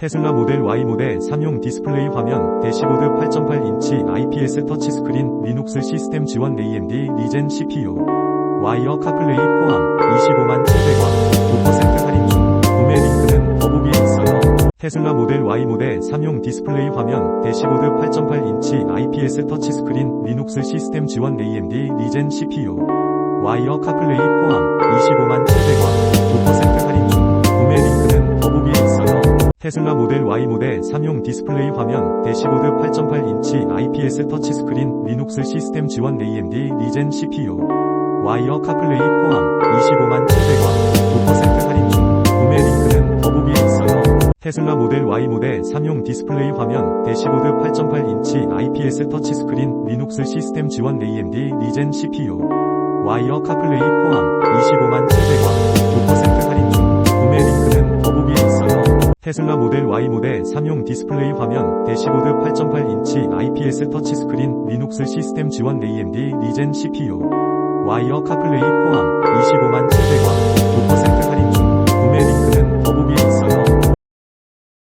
테슬라 모델 Y 모델 3용 디스플레이 화면, 대시보드 8.8인치 IPS 터치스크린, 리눅스 시스템 지원 AMD 리젠 CPU, 와이어 카플레이 포함 25만 700원, 5% 할인 중, 구매 링크는 더보기에 있어요. 테슬라 모델 Y 모델 3용 디스플레이 화면, 대시보드 8.8인치 IPS 터치스크린, 리눅스 시스템 지원 AMD 리젠 CPU, 와이어 카플레이 포함 25만 700원, 테슬라 모델 Y 모델 3용 디스플레이 화면, 대시보드 8.8인치 IPS 터치스크린, 리눅스 시스템 지원 AMD 리젠 CPU, 와이어 카플레이 포함 25만 700원, 5% 할인 중, 구매 링크는 더보기에 있어요. 테슬라 모델 Y 모델 3용 디스플레이 화면, 대시보드 8.8인치 IPS 터치스크린, 리눅스 시스템 지원 AMD 리젠 CPU, 와이어 카플레이 포함 테슬라 모델 Y 모델 3용 디스플레이 화면, 대시보드 8.8인치 IPS 터치스크린, 리눅스 시스템 지원 AMD 리젠 CPU, 와이어 카플레이 포함 25만 700원,